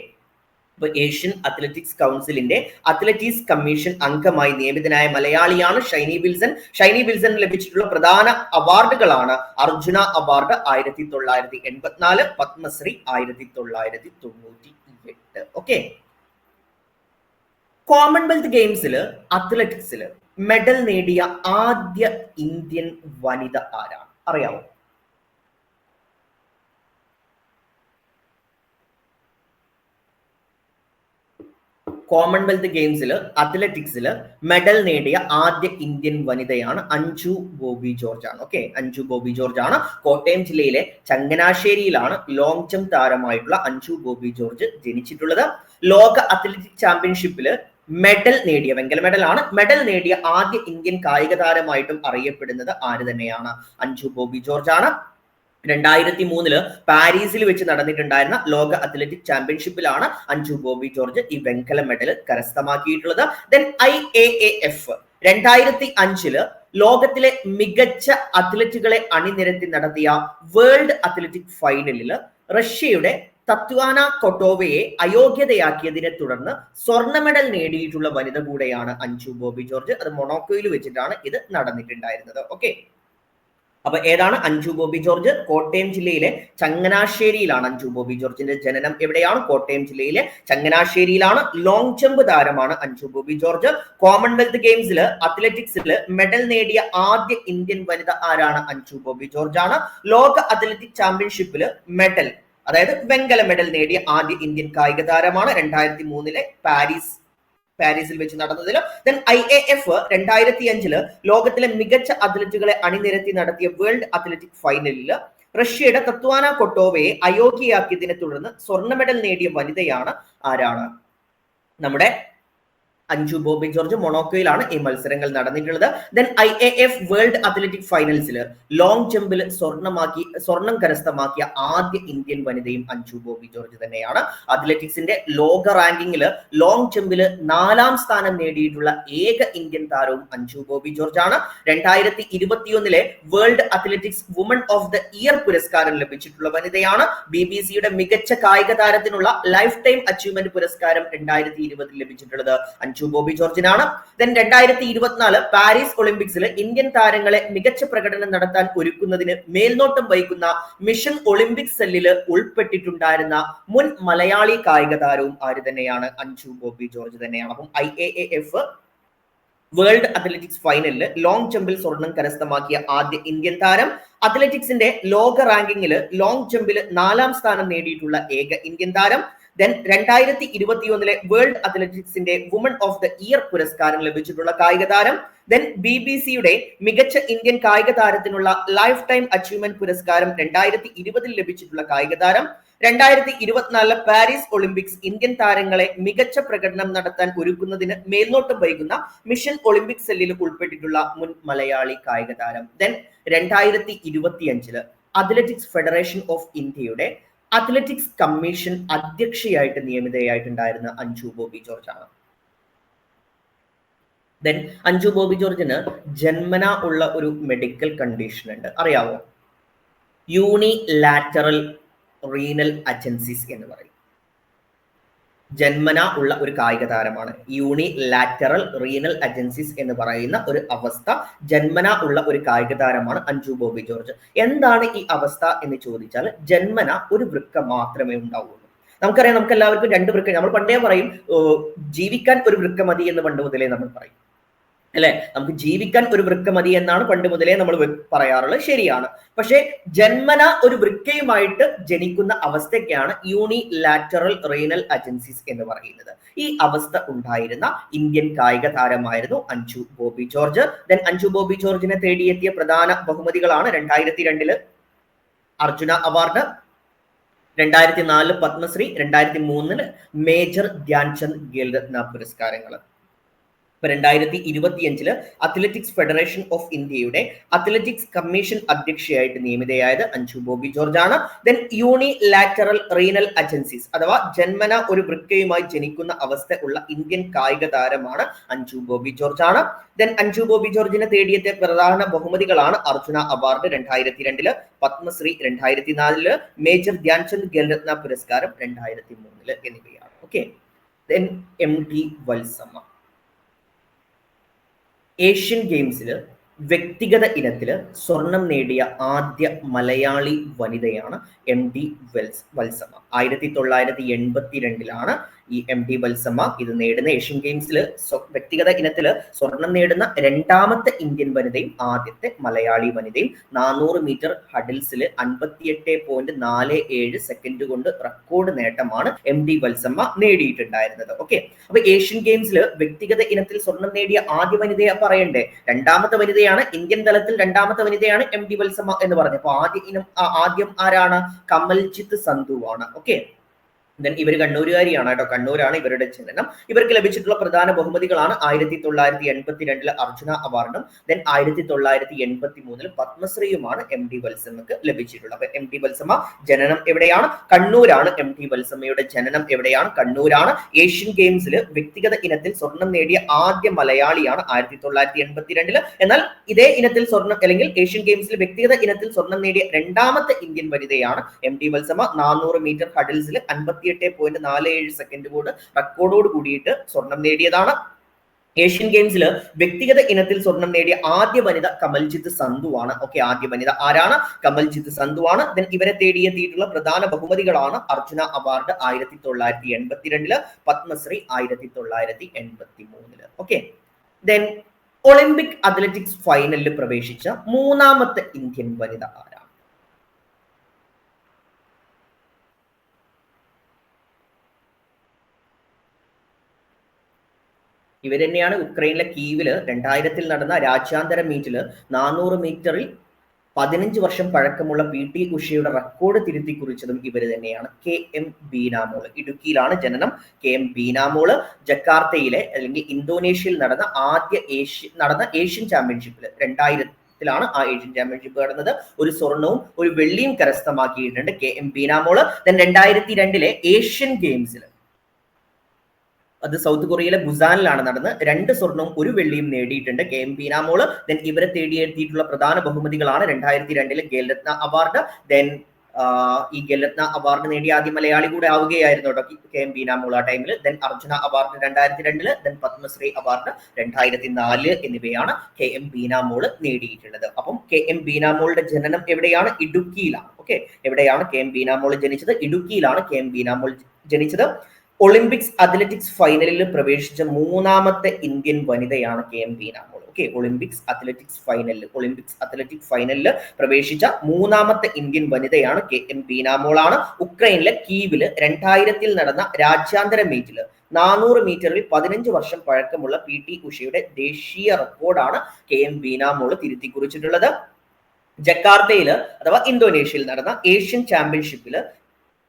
ഏഷ്യൻ അത്ലറ്റിക്സ് കൗൺസിലിന്റെ അത്ലറ്റിക്സ് കമ്മീഷൻ അംഗമായി നിയമിതനായ മലയാളിയാണ് ഷൈനി വിൽസൺ. ഷൈനി വിൽസൺ ലഭിച്ചിട്ടുള്ള പ്രധാന അവാർഡുകളാണ് അർജുന അവാർഡ് ആയിരത്തി തൊള്ളായിരത്തി എൺപത്തിനാല് പത്മശ്രീ ആയിരത്തി തൊള്ളായിരത്തി തൊണ്ണൂറ്റി എട്ട് ഓക്കെ കോമൺവെൽത്ത് ഗെയിംസിൽ അത്ലറ്റിക്സിൽ മെഡൽ നേടിയ ആദ്യ ഇന്ത്യൻ വനിത ആരാണ്? അറിയാമോ കോമൺവെൽത്ത് ഗെയിംസിൽ അത്ലറ്റിക്സിൽ മെഡൽ നേടിയ ആദ്യ ഇന്ത്യൻ വനിതയാണ് അഞ്ജു ബോബി ജോർജ് ആണ് ഓക്കെ അഞ്ജു ബോബി ജോർജ് ആണ് കോട്ടയം ജില്ലയിലെ ചങ്ങനാശ്ശേരിയിലാണ് ലോങ് ജംപ് താരമായിട്ടുള്ള അഞ്ജു ബോബി ജോർജ് ജനിച്ചിട്ടുള്ളത്. ലോക അത്ലറ്റിക് ചാമ്പ്യൻഷിപ്പിൽ മെഡൽ നേടിയ വെങ്കല മെഡൽ ആണ് മെഡൽ നേടിയ ആദ്യ ഇന്ത്യൻ കായിക താരമായിട്ടും അറിയപ്പെടുന്നത് ആര് തന്നെയാണ്? അഞ്ജു ബോബി ജോർജ് ആണ് രണ്ടായിരത്തി മൂന്നിൽ പാരീസിൽ വെച്ച് നടന്നിട്ടുണ്ടായിരുന്ന ലോക അത്ലറ്റിക് ചാമ്പ്യൻഷിപ്പിലാണ് അഞ്ജു ബോബി ജോർജ് ഈ വെങ്കല മെഡൽ കരസ്ഥമാക്കിയിട്ടുള്ളത്. ദെൻ ഐ എ എഫ് രണ്ടായിരത്തി അഞ്ചിൽ ലോകത്തിലെ മികച്ച അത്ലറ്റുകളെ അണിനിരത്തി നടത്തിയ വേൾഡ് അത്ലറ്റിക് ഫൈനലിൽ റഷ്യയുടെ തത്വാന കൊട്ടോവയെ അയോഗ്യതയാക്കിയതിനെ തുടർന്ന് സ്വർണ മെഡൽ നേടിയിട്ടുള്ള വനിത കൂടെയാണ് അഞ്ചു ബോബി ജോർജ്. അത് മൊണോക്കോയിൽ വെച്ചിട്ടാണ് ഇത് നടന്നിട്ടുണ്ടായിരുന്നത്. ഓക്കെ അപ്പൊ ഏതാണ് അഞ്ചു ബോബി ജോർജ്? കോട്ടയം ജില്ലയിലെ ചങ്ങനാശ്ശേരിയിലാണ് അഞ്ചു ബോബി ജോർജിന്റെ ജനനം. എവിടെയാണ്? കോട്ടയം ജില്ലയിലെ ചങ്ങനാശ്ശേരിയിലാണ്. ലോങ് ജമ്പ് താരമാണ് അഞ്ചു ബോബി ജോർജ്. കോമൺവെൽത്ത് ഗെയിംസിൽ അത്ലറ്റിക്സിൽ മെഡൽ നേടിയ ആദ്യ ഇന്ത്യൻ വനിത ആരാണ്? അഞ്ചു ബോബി ജോർജ് ആണ് ലോക അത്ലറ്റിക് ചാമ്പ്യൻഷിപ്പിൽ മെഡൽ അതായത് വെങ്കല മെഡൽ നേടിയ ആദ്യ ഇന്ത്യൻ കായിക താരമാണ് രണ്ടായിരത്തി മൂന്നിലെ പാരീസ് പാരീസിൽ വെച്ച് നടന്നതിൽ ദെൻ ഐ എ എഫ് രണ്ടായിരത്തി അഞ്ചിൽ ലോകത്തിലെ മികച്ച അത്ലറ്റുകളെ അണിനിരത്തി നടത്തിയ വേൾഡ് അത്ലറ്റിക് ഫൈനലിൽ റഷ്യയുടെ തത്വാന കൊട്ടോവയെ അയോഗ്യയാക്കിയതിനെ തുടർന്ന് സ്വർണ മെഡൽ നേടിയ വനിതയാണ് ആരാണ്? നമ്മുടെ അഞ്ജു ബോബി ജോർജ് മൊണോക്കോയിലാണ് ഈ മത്സരങ്ങൾ നടന്നിട്ടുള്ളത്. Then I A F world athletic ഫൈനൽസിൽ long ജമ്പിൽ സ്വർണമാക്കി സ്വർണം കരസ്ഥമാക്കിയ ആദ്യ ഇന്ത്യൻ വനിതയും അഞ്ചു ബോബി ജോർജ് തന്നെയാണ്. അത്ലറ്റിക്സിന്റെ ലോക റാങ്കിങ്ങിൽ ലോങ് ജമ്പിൽ നാലാം സ്ഥാനം നേടിയിട്ടുള്ള ഏക ഇന്ത്യൻ താരവും അഞ്ചു ബോബി ജോർജ് ആണ്. രണ്ടായിരത്തി ഇരുപത്തിയൊന്നിലെ world athletics woman of the year പുരസ്കാരം ലഭിച്ചിട്ടുള്ള വനിതയാണ്. ബി ബി സിയുടെ മികച്ച കായിക താരത്തിനുള്ള ലൈഫ് ടൈം അച്ചീവ്മെന്റ് പുരസ്കാരം രണ്ടായിരത്തി ഇരുപതിൽ ലഭിച്ചിട്ടുള്ളത് അഞ്ജു ബോബി ജോർജിനാണ്. ദെൻ രണ്ടായിരത്തി ഇരുപത്തിനാല് പാരീസ് ഒളിമ്പിക്സിൽ ഇന്ത്യൻ താരങ്ങളെ മികച്ച പ്രകടനം നടത്താൻ ഒരുക്കുന്നതിന് മേൽനോട്ടം വഹിക്കുന്ന മിഷൻ ഒളിമ്പിക് സെല്ലിൽ ഉൾപ്പെട്ടിട്ടുണ്ടായിരുന്ന മുൻ മലയാളി കായിക താരവും ആര് തന്നെയാണ്? അഞ്ചു ബോബി ജോർജ് തന്നെയാണ്. അപ്പം I A F world athletics ഫൈനലിൽ ലോങ് ജമ്പിൽ സ്വർണം കരസ്ഥമാക്കിയ ആദ്യ ഇന്ത്യൻ താരം. അത്ലറ്റിക്സിന്റെ ലോക റാങ്കിങ്ങിൽ ലോങ് ജമ്പിൽ നാലാം സ്ഥാനം നേടിയിട്ടുള്ള ഏക ഇന്ത്യൻ താരം. ദെൻ രണ്ടായിരത്തി ഇരുപത്തിയൊന്നിലെ വേൾഡ് അത്ലറ്റിക്സിന്റെ വുമൺ ഓഫ് ദ ഇയർ പുരസ്കാരം ലഭിച്ചിട്ടുള്ള കായിക താരം. ദെൻ ബി ബി സിയുടെ മികച്ച ഇന്ത്യൻ കായിക താരത്തിനുള്ള ലൈഫ് ടൈം അച്ചീവ്മെന്റ് പുരസ്കാരം രണ്ടായിരത്തി ഇരുപതിൽ ലഭിച്ചിട്ടുള്ള കായിക താരം. രണ്ടായിരത്തി ഇരുപത്തിനാലിലെ പാരീസ് ഒളിമ്പിക്സ് ഇന്ത്യൻ താരങ്ങളെ മികച്ച പ്രകടനം നടത്താൻ ഒരുക്കുന്നതിന് മേൽനോട്ടം വഹിക്കുന്ന മിഷൻ ഒളിമ്പിക്സ് സെല്ലിൽ ഉൾപ്പെട്ടിട്ടുള്ള മുൻ മലയാളി കായിക താരം. ദെൻ രണ്ടായിരത്തി ഇരുപത്തിയഞ്ചിൽ അത്ലറ്റിക്സ് ഫെഡറേഷൻ ഓഫ് ഇന്ത്യയുടെ അത്ലറ്റിക്സ് കമ്മീഷൻ അധ്യക്ഷയായിട്ട് നിയമിതയായിട്ടുണ്ടായിരുന്ന അഞ്ജു ബോബി ജോർജ് ആണ് ദെൻ അഞ്ജു ബോബി ജോർജിന് ജന്മന ഉള്ള ഒരു മെഡിക്കൽ കണ്ടീഷൻ ഉണ്ട്. അറിയാവോ? യൂണി ലാറ്ററൽ റീനൽ അജൻസിസ് എന്ന് പറയും. ജന്മന ഉള്ള ഒരു കായിക താരമാണ്. യൂണി ലാറ്ററൽ റീനൽ അജൻസിസ് എന്ന് പറയുന്ന ഒരു അവസ്ഥ ജന്മന ഉള്ള ഒരു കായിക താരമാണ് അഞ്ജു ബോബി ജോർജ്. എന്താണ് ഈ അവസ്ഥ എന്ന് ചോദിച്ചാൽ ജന്മന ഒരു വൃക്ക മാത്രമേ ഉണ്ടാവുള്ളൂ. നമുക്കറിയാം നമുക്ക് എല്ലാവർക്കും രണ്ട് വൃക്ക നമ്മൾ പണ്ടേ പറയും ജീവിക്കാൻ ഒരു വൃക്ക മതി എന്ന് പണ്ട് മുതലേ നമ്മൾ പറയും. അല്ലെ? നമുക്ക് ജീവിക്കാൻ ഒരു വൃക്ക മതി എന്നാണ് പണ്ട് മുതലേ നമ്മൾ പറയാറുള്ളത് ശരിയാണ്. പക്ഷേ ജന്മന ഒരു വൃക്കയുമായിട്ട് ജനിക്കുന്ന അവസ്ഥയ്ക്കാണ് യൂണി ലാറ്ററൽ റീനൽ അജൻസീസ് എന്ന് പറയുന്നത്. ഈ അവസ്ഥ ഉണ്ടായിരുന്ന ഇന്ത്യൻ കായിക താരമായിരുന്നു അഞ്ചു ബോബി ജോർജ്. ദെൻ അഞ്ചു ബോബി ജോർജിനെ തേടിയെത്തിയ പ്രധാന ബഹുമതികളാണ് രണ്ടായിരത്തി രണ്ടിൽ അർജുന അവാർഡ് രണ്ടായിരത്തി നാലിൽ പത്മശ്രീ രണ്ടായിരത്തി മൂന്നിൽ മേജർ ധ്യാൻചന്ദ് ഖേൽരത്ന പുരസ്കാരങ്ങൾ ഇപ്പൊ രണ്ടായിരത്തി ഇരുപത്തിയഞ്ചിൽ അത്ലറ്റിക്സ് ഫെഡറേഷൻ ഓഫ് ഇന്ത്യയുടെ അത്ലറ്റിക്സ് കമ്മീഷൻ അധ്യക്ഷയായിട്ട് നിയമിതയായത് അഞ്ചു ബോബി ജോർജ് ആണ് then unilateral renal agenesis അഥവാ ജന്മന ഒരു വൃക്കയുമായി ജനിക്കുന്ന അവസ്ഥ ഉള്ള ഇന്ത്യൻ കായിക താരമാണ് അഞ്ജു ബോബി ജോർജ് ആണ് ദെൻ അഞ്ചു ബോബി ജോർജിനെ തേടിയത്തെ പ്രധാന ബഹുമതികളാണ് അർജുന അവാർഡ് രണ്ടായിരത്തി രണ്ടിൽ പത്മശ്രീ രണ്ടായിരത്തി നാലിൽ മേജർ ധ്യാൻചന്ദ് ഖേൽരത്ന പുരസ്കാരം രണ്ടായിരത്തി മൂന്നിൽ എന്നിവയാണ്. Okay then M T Valsamma. Asian ഗെയിംസിൽ വ്യക്തിഗത ഇനത്തിൽ സ്വർണം നേടിയ ആദ്യ മലയാളി വനിതയാണ് എം ഡി വെൽസ് വത്സമ്മ. ആയിരത്തി തൊള്ളായിരത്തി എൺപത്തി രണ്ടിലാണ് ഈ എം ഡി ബൽസമ്മ ഇത് നേടുന്ന ഏഷ്യൻ ഗെയിംസിൽ വ്യക്തിഗത ഇനത്തിൽ സ്വർണം നേടുന്ന രണ്ടാമത്തെ ഇന്ത്യൻ വനിതയും ആദ്യത്തെ മലയാളി വനിതയും നാനൂറ് മീറ്റർ ഹഡിൽസിൽ അൻപത്തിയെട്ട് പോയിന്റ് നാല് ഏഴ് സെക്കൻഡ് കൊണ്ട് റെക്കോർഡ് നേട്ടമാണ് എം ഡി ബൽസമ്മ നേടിയിട്ടുണ്ടായിരുന്നത്. ഓക്കെ അപ്പൊ ഏഷ്യൻ ഗെയിംസിൽ വ്യക്തിഗത ഇനത്തിൽ സ്വർണം നേടിയ ആദ്യ വനിതയെ പറയണ്ടേ? രണ്ടാമത്തെ വനിതയാണ് ഇന്ത്യൻ തലത്തിൽ രണ്ടാമത്തെ വനിതയാണ് എം ഡി ബൽസമ്മ എന്ന് പറഞ്ഞത്. അപ്പൊ ആദ്യ ഇനം ആദ്യം ആരാണ്? കമൽജിത്ത് സന്ധുവാണ്. ഓക്കെ ദെൻ ഇവർ കണ്ണൂരുകാരിയാണ് കേട്ടോ കണ്ണൂരാണ് ഇവരുടെ ജനനം ഇവർക്ക് ലഭിച്ചിട്ടുള്ള പ്രധാന ബഹുമതികളാണ് ആയിരത്തി തൊള്ളായിരത്തി എൺപത്തി രണ്ടിലെ അർജുന അവാർഡും ദെൻ ആയിരത്തി തൊള്ളായിരത്തി എൺപത്തി മൂന്നിൽ പത്മശ്രീയുമാണ് എം ഡി വത്സമ്മക്ക് ലഭിച്ചിട്ടുള്ളത്. അപ്പൊ എം ഡി വത്സമ്മ ജനനം എവിടെയാണ്? കണ്ണൂരാണ് എം ടി വത്സമ്മയുടെ ജനനം എവിടെയാണ്? കണ്ണൂരാണ് ഏഷ്യൻ ഗെയിംസിൽ വ്യക്തിഗത ഇനത്തിൽ സ്വർണം നേടിയ ആദ്യ മലയാളിയാണ് ആയിരത്തി തൊള്ളായിരത്തി എൺപത്തിരണ്ടിൽ എന്നാൽ ഇതേ ഇനത്തിൽ സ്വർണം അല്ലെങ്കിൽ ഏഷ്യൻ ഗെയിംസിൽ വ്യക്തിഗത ഇനത്തിൽ സ്വർണം നേടിയ രണ്ടാമത്തെ ഇന്ത്യൻ വനിതയാണ് എം ടി വത്സമ്മ. നാനൂറ് മീറ്റർ ഹഡിൽസിൽ അൻപത്തിയെട്ട് പോയിന്റ് നാല് ഏഴ് സെക്കൻഡ് കൂടെ റെക്കോർഡോട് കൂടിയിട്ട് സ്വർണം നേടിയതാണ്. ഏഷ്യൻ ഗെയിംസിൽ വ്യക്തിഗത ഇനത്തിൽ സ്വർണം നേടിയ ആദ്യ വനിത കമൽജിത്ത് സന്ധു ആണ്. ഓക്കെ ആദ്യ വനിത ആരാണ്? കമൽജിത്ത് സന്ധു ആണ്. ദെൻ ഇവരെ തേടിയെത്തിയിട്ടുള്ള പ്രധാന ബഹുമതികളാണ് അർജുന അവാർഡ് ആയിരത്തി തൊള്ളായിരത്തി എൺപത്തിരണ്ടിൽ പത്മശ്രീ ആയിരത്തി തൊള്ളായിരത്തി എൺപത്തി മൂന്നിൽ ഓക്കെ ദെൻ ഒളിമ്പിക് അത്ലറ്റിക്സ് ഫൈനലിൽ പ്രവേശിച്ച മൂന്നാമത്തെ ഇന്ത്യൻ വനിത ആരാണ്? ഇവർ തന്നെയാണ് ഉക്രൈനിലെ കീവിൽ രണ്ടായിരത്തിൽ നടന്ന രാജ്യാന്തര മീറ്റിൽ നാനൂറ് മീറ്ററിൽ പതിനഞ്ച് വർഷം പഴക്കമുള്ള പി ടി ഉഷയുടെ റെക്കോർഡ് തിരുത്തി കുറിച്ചതും ഇവർ തന്നെയാണ്. കെ എം ബീനാമോൾ ഇടുക്കിയിലാണ് ജനനം. കെ എം ബീനാമോൾ ജക്കാർത്തയിലെ അല്ലെങ്കിൽ ഇന്തോനേഷ്യയിൽ നടന്ന ആദ്യ ഏഷ്യ നടന്ന ഏഷ്യൻ ചാമ്പ്യൻഷിപ്പിൽ രണ്ടായിരത്തി ത്തിലാണ് ആ ഏഷ്യൻ ചാമ്പ്യൻഷിപ്പ് നടന്നത്. ഒരു സ്വർണവും ഒരു വെള്ളിയും കരസ്ഥമാക്കിയിട്ടുണ്ട് കെ എം ബീനാമോൾ. ദെൻ രണ്ടായിരത്തി രണ്ടിലെ ഏഷ്യൻ ഗെയിംസിൽ അത് സൗത്ത് കൊറിയയിലെ ബുസാനിലാണ് നടന്ന് രണ്ട് സ്വർണവും ഒരു വെള്ളിയും നേടിയിട്ടുണ്ട്. കെ എം ബീനാമോൾ ദെൻ ഇവരെ തേടിയെത്തിയിട്ടുള്ള പ്രധാന ബഹുമതികളാണ് രണ്ടായിരത്തി രണ്ടിലെ ഖേൽരത്ന അവാർഡ്. ദെൻ ഈ ഖേൽരത്ന അവാർഡ് നേടിയ ആദ്യം മലയാളി കൂടെ ആവുകയായിരുന്നു കേട്ടോ കെ എം ആ ടൈമിൽ ദെൻ അർജുന അവാർഡ് രണ്ടായിരത്തി രണ്ടിൽ ദെൻ പത്മശ്രീ അവാർഡ് രണ്ടായിരത്തി നാല് എന്നിവയാണ് കെ എം ബീനാമോൾ നേടിയിട്ടുള്ളത്. അപ്പം കെ എം ബീനാമോളുടെ ജനനം എവിടെയാണ്? ഇടുക്കിയിലാണ്. ഓക്കെ എവിടെയാണ് കെ എം ബീനാമോൾ ജനിച്ചത്? ഇടുക്കിയിലാണ് കെ എം ബീനാമോൾ ജനിച്ചത്. ഒളിമ്പിക്സ് അത്ലറ്റിക്സ് ഫൈനലിൽ പ്രവേശിച്ച മൂന്നാമത്തെ ഇന്ത്യൻ വനിതയാണ് K M Beenamol okay Olympics athletics ഫൈനലിൽ ഒളിമ്പിക്സ് അത്ലറ്റിക് ഫൈനലിൽ പ്രവേശിച്ച മൂന്നാമത്തെ ഇന്ത്യൻ വനിതയാണ് കെ എം ബീനാമോളാണ് ഉക്രൈനിലെ കീവിൽ രണ്ടായിരത്തിൽ നടന്ന രാജ്യാന്തര മീറ്റിൽ നാനൂറ് മീറ്ററിൽ പതിനഞ്ച് വർഷം പഴക്കമുള്ള പി ടി ഉഷയുടെ ദേശീയ റെക്കോർഡാണ് കെ എം വീനാമോൾ തിരുത്തി കുറിച്ചിട്ടുള്ളത് ജക്കാർത്തയിൽ അഥവാ ഇന്തോനേഷ്യയിൽ നടന്ന ഏഷ്യൻ ചാമ്പ്യൻഷിപ്പിൽ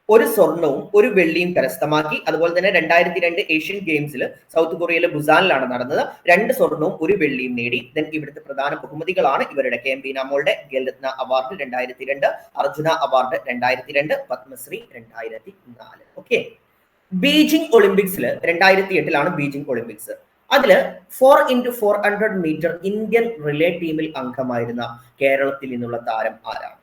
ഒരു സ്വർണവും ഒരു വെള്ളിയും കരസ്ഥമാക്കി. അതുപോലെ തന്നെ രണ്ടായിരത്തി രണ്ട് ഏഷ്യൻ ഗെയിംസിൽ സൗത്ത് കൊറിയയിലെ ബുസാനിലാണ് നടന്നത്. രണ്ട് സ്വർണവും ഒരു വെള്ളിയും നേടി. ദെൻ ഇവിടുത്തെ പ്രധാന ബഹുമതികളാണ് ഇവരുടെ കെ എം ബീനാമോളുടെ ഖേൽരത്ന അവാർഡ് രണ്ടായിരത്തി രണ്ട് അർജുന അവാർഡ് രണ്ടായിരത്തി രണ്ട് പത്മശ്രീ രണ്ടായിരത്തി നാല് ഓക്കെ. ബീജിംഗ് ഒളിമ്പിക്സിൽ രണ്ടായിരത്തി എട്ടിലാണ് ബീജിംഗ് ഒളിമ്പിക്സ്. അതിൽ four into four hundred metre Indian relay ടീമിൽ അംഗമായിരുന്ന കേരളത്തിൽ നിന്നുള്ള താരം ആരാണ്?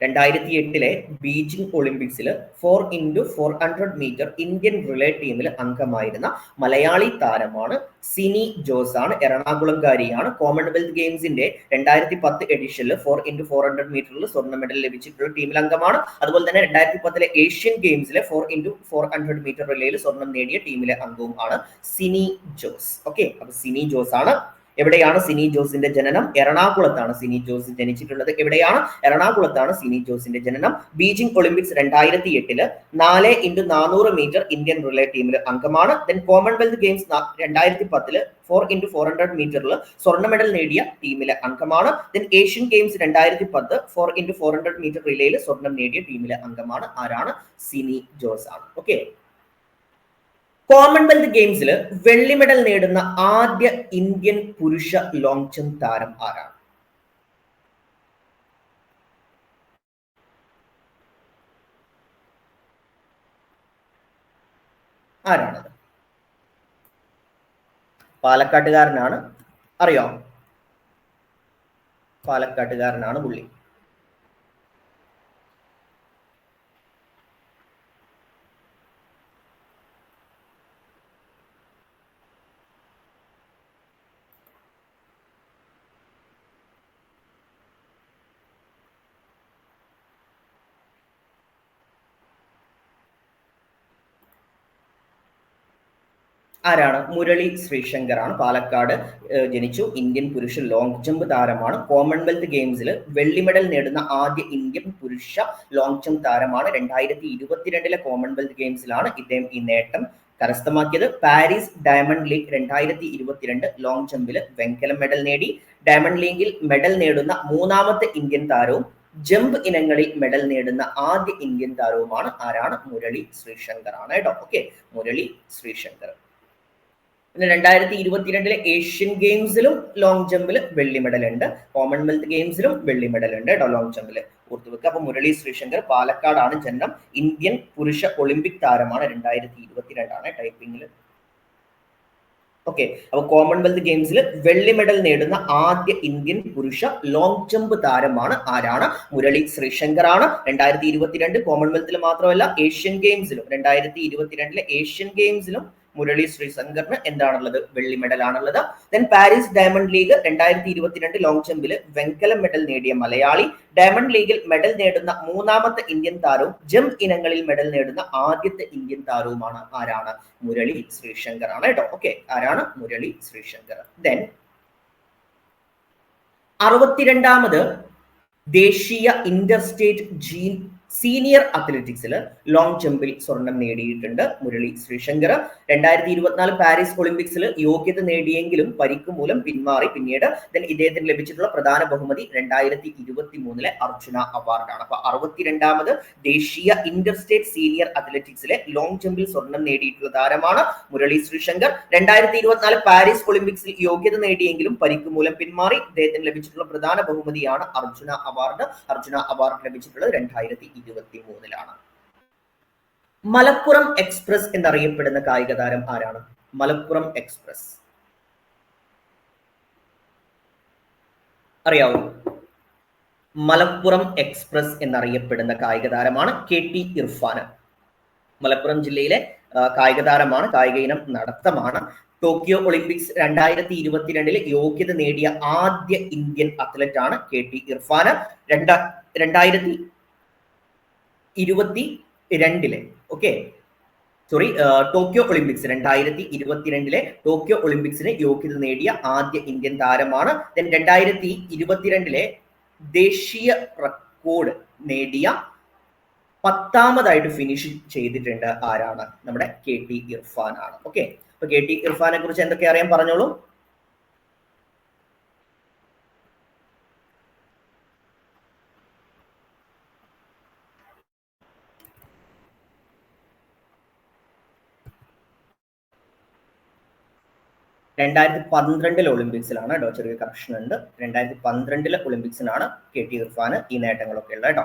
രണ്ടായിരത്തി എട്ടിലെ ബീജിംഗ് ഒളിമ്പിക്സിൽ four into four hundred metre Indian relay ടീമിൽ അംഗമായിരുന്ന മലയാളി താരമാണ് സിനി ജോസ് ആണ് എറണാകുളംകാരിയാണ് കോമൺവെൽത്ത് ഗെയിംസിന്റെ രണ്ടായിരത്തി പത്ത് എഡിഷനിൽ ഫോർ ഇന്റു ഫോർ ഹൺഡ്രഡ് മീറ്ററിൽ സ്വർണ മെഡൽ ലഭിച്ചിട്ടുള്ള ടീമിൽ അംഗമാണ്. അതുപോലെ തന്നെ രണ്ടായിരത്തി പത്തിലെ Asian ഗെയിംസിലെ four into four hundred metre റിലേയിൽ സ്വർണം നേടിയ ടീമിലെ അംഗവും ആണ് സിനി ജോസ്. ഓക്കെ അപ്പൊ സിനി ജോസ് ആണ് എവിടെയാണ് സിനി ജോസിന്റെ ജനനം? എറണാകുളത്താണ് സിനി ജോസ് ജനിച്ചിട്ടുള്ളത്. എവിടെയാണ്? എറണാകുളത്താണ് സിനി ജോസിന്റെ ജനനം. ബീജിംഗ് ഒളിമ്പിക്സ് രണ്ടായിരത്തി എട്ടിൽ നാല് ഇന്റു നാനൂറ് മീറ്റർ ഇന്ത്യൻ റിലേ ടീമിൽ അംഗമാണ്. ദെൻ കോമൺവെൽത്ത് ഗെയിംസ് രണ്ടായിരത്തി പത്തിൽ ഫോർ ഇന്റു ഫോർ ഹൺഡ്രഡ് മീറ്ററിൽ സ്വർണ മെഡൽ നേടിയ ടീമിലെ അംഗമാണ്. ദെൻ ഏഷ്യൻ ഗെയിംസ് രണ്ടായിരത്തി പത്ത് four into four hundred metre റിലേയിൽ സ്വർണം നേടിയ ടീമിലെ അംഗമാണ്. ആരാണ്? സിനി ജോസ് ആണ്. ഓക്കെ കോമൺവെൽത്ത് ഗെയിംസിൽ വെള്ളി മെഡൽ നേടുന്ന ആദ്യ ഇന്ത്യൻ പുരുഷ ലോങ് ജമ്പ് താരം ആരാണ്? ആരാണത്? പാലക്കാട്ടുകാരനാണ്. അറിയോ? പാലക്കാട്ടുകാരനാണ് പുള്ളി. ആരാണ്? മുരളി ശ്രീശങ്കർ ആണ് പാലക്കാട് ജനിച്ചു. ഇന്ത്യൻ പുരുഷ ലോങ് ജമ്പ് താരമാണ്. കോമൺവെൽത്ത് ഗെയിംസിൽ വെള്ളി മെഡൽ നേടുന്ന ആദ്യ ഇന്ത്യൻ പുരുഷ ലോങ് ജമ്പ് താരമാണ്. രണ്ടായിരത്തി ഇരുപത്തിരണ്ടിലെ കോമൺവെൽത്ത് ഗെയിംസിലാണ് ഇദ്ദേഹം ഈ നേട്ടം കരസ്ഥമാക്കിയത്. പാരീസ് ഡയമണ്ട് ലീഗ് രണ്ടായിരത്തി ഇരുപത്തിരണ്ട് ലോങ് ജമ്പിൽ വെങ്കല മെഡൽ നേടി. ഡയമണ്ട് ലീഗിൽ മെഡൽ നേടുന്ന മൂന്നാമത്തെ ഇന്ത്യൻ താരവും ജമ്പ് ഇനങ്ങളിൽ മെഡൽ നേടുന്ന ആദ്യ ഇന്ത്യൻ താരവുമാണ് ആരാണ്? മുരളി ശ്രീശങ്കർ ആണ് കേട്ടോ. ഓക്കെ മുരളി ശ്രീശങ്കർ. പിന്നെ രണ്ടായിരത്തി ഇരുപത്തിരണ്ടിലെ ഏഷ്യൻ ഗെയിംസിലും ലോങ് ജമ്പിൽ വെള്ളി മെഡൽ ഉണ്ട്. കോമൺവെൽത്ത് ഗെയിംസിലും വെള്ളി മെഡൽ ഉണ്ട് കേട്ടോ ലോങ് ജമ്പിൽ ഓർത്തു വെക്കുക അപ്പൊ മുരളി ശ്രീശങ്കർ പാലക്കാടാണ് ജനനം ഇന്ത്യൻ പുരുഷ ഒളിമ്പിക് താരമാണ് രണ്ടായിരത്തി ഇരുപത്തിരണ്ടാണ് ടൈപ്പിംഗിൽ ഓക്കെ അപ്പൊ കോമൺവെൽത്ത് ഗെയിംസിൽ വെള്ളി മെഡൽ നേടുന്ന ആദ്യ ഇന്ത്യൻ പുരുഷ ലോങ് ജമ്പ് താരമാണ് ആരാണ്? മുരളി ശ്രീശങ്കർ ആണ് രണ്ടായിരത്തി ഇരുപത്തിരണ്ട് കോമൺവെൽത്തിൽ മാത്രമല്ല ഏഷ്യൻ ഗെയിംസിലും രണ്ടായിരത്തി ഇരുപത്തിരണ്ടിലെ ഏഷ്യൻ ഗെയിംസിലും മുരളി ശ്രീശങ്കറിന് എന്താണുള്ളത്? വെള്ളി മെഡൽ ആണുള്ളത്. ദെൻ പാരീസ് ഡയമണ്ട് ലീഗ് രണ്ടായിരത്തി ഇരുപത്തിരണ്ട് ലോങ് ജമ്പിൽ വെങ്കല മെഡൽ നേടിയ മലയാളി. ഡയമണ്ട് ലീഗിൽ മെഡൽ നേടുന്ന മൂന്നാമത്തെ ഇന്ത്യൻ താരവും ജംപ് ഇനങ്ങളിൽ മെഡൽ നേടുന്ന ആദ്യത്തെ ഇന്ത്യൻ താരവുമാണ് ആരാണ്? മുരളി ശ്രീശങ്കർ ആണ് കേട്ടോ. ഓക്കെ ആരാണ്? മുരളി ശ്രീശങ്കർ ദെൻ അറുപത്തിരണ്ടാമത് ദേശീയ ഇന്റർസ്റ്റേറ്റ് ജീൻ സീനിയർ അത്ലറ്റിക്സിൽ ലോങ് ജമ്പിൽ സ്വർണം നേടിയിട്ടുണ്ട് മുരളി ശ്രീശങ്കർ. രണ്ടായിരത്തി ഇരുപത്തിനാല് പാരീസ് ഒളിമ്പിക്സിൽ യോഗ്യത നേടിയെങ്കിലും പരിക്ക് മൂലം പിന്മാറി പിന്നീട് ദെൻ ഇദ്ദേഹത്തിന് ലഭിച്ചിട്ടുള്ള പ്രധാന ബഹുമതി രണ്ടായിരത്തി ഇരുപത്തി മൂന്നിലെ അർജുന അവാർഡാണ് അപ്പൊ അറുപത്തിരണ്ടാമത് ദേശീയ ഇന്റർ സ്റ്റേറ്റ് സീനിയർ അത്ലറ്റിക്സിലെ ലോങ് ജമ്പിൽ സ്വർണം നേടിയിട്ടുള്ള താരമാണ് മുരളി ശ്രീശങ്കർ. രണ്ടായിരത്തി ഇരുപത്തിനാല് പാരീസ് ഒളിമ്പിക്സിൽ യോഗ്യത നേടിയെങ്കിലും പരിക്ക് മൂലം പിന്മാറി ഇദ്ദേഹത്തിന് ലഭിച്ചിട്ടുള്ള പ്രധാന ബഹുമതിയാണ് അർജുന അവാർഡ് അർജുന അവാർഡ് ലഭിച്ചിട്ടുള്ളത് രണ്ടായിരത്തി ഇരുപത്തി മൂന്നിലാണ് മലപ്പുറം എക്സ്പ്രസ് എന്നറിയപ്പെടുന്ന കായിക താരം ആരാണ്? മലപ്പുറം എക്സ്പ്രസ്. അറിയാവൂ? മലപ്പുറം എക്സ്പ്രസ് എന്നറിയപ്പെടുന്ന കായിക താരമാണ് കെ ടി ഇർഫാൻ മലപ്പുറം ജില്ലയിലെ കായിക താരമാണ് കായിക ഇനം നടത്തമാണ്. ടോക്കിയോ ഒളിമ്പിക്സ് രണ്ടായിരത്തി ഇരുപത്തിരണ്ടിൽ യോഗ്യത നേടിയ ആദ്യ ഇന്ത്യൻ അത്ലറ്റ് ആണ് കെ ടി ഇർഫാൻ രണ്ട രണ്ടായിരത്തി ഇരുപത്തി രണ്ടിലെ ഓക്കെ സോറി ടോക്കിയോ ഒളിമ്പിക്സ്. രണ്ടായിരത്തി ഇരുപത്തിരണ്ടിലെ ടോക്കിയോ ഒളിമ്പിക്സിന് യോഗ്യത നേടിയ ആദ്യ ഇന്ത്യൻ താരമാണ്. ദെൻ രണ്ടായിരത്തി ഇരുപത്തിരണ്ടിലെ ദേശീയ റെക്കോർഡ് നേടിയ പത്താമതായിട്ട് ഫിനിഷ് ചെയ്തിട്ടുണ്ട് ആരാണ്? നമ്മുടെ കെ ടി ഇർഫാൻ ആണ് ഓക്കെ അപ്പൊ കെ ടി ഇർഫാനെ കുറിച്ച് എന്തൊക്കെ അറിയാൻ പറഞ്ഞോളൂ? രണ്ടായിരത്തി പന്ത്രണ്ടിലെ ഒളിമ്പിക്സിലാണ് കേട്ടോ ചെറിയ കറക്ഷൻ ഉണ്ട്. രണ്ടായിരത്തി പന്ത്രണ്ടിലെ ഒളിമ്പിക്സിനാണ് കെ ടി ഇർഫാന് ഈ നേട്ടങ്ങളൊക്കെ ഉള്ളത് കേട്ടോ.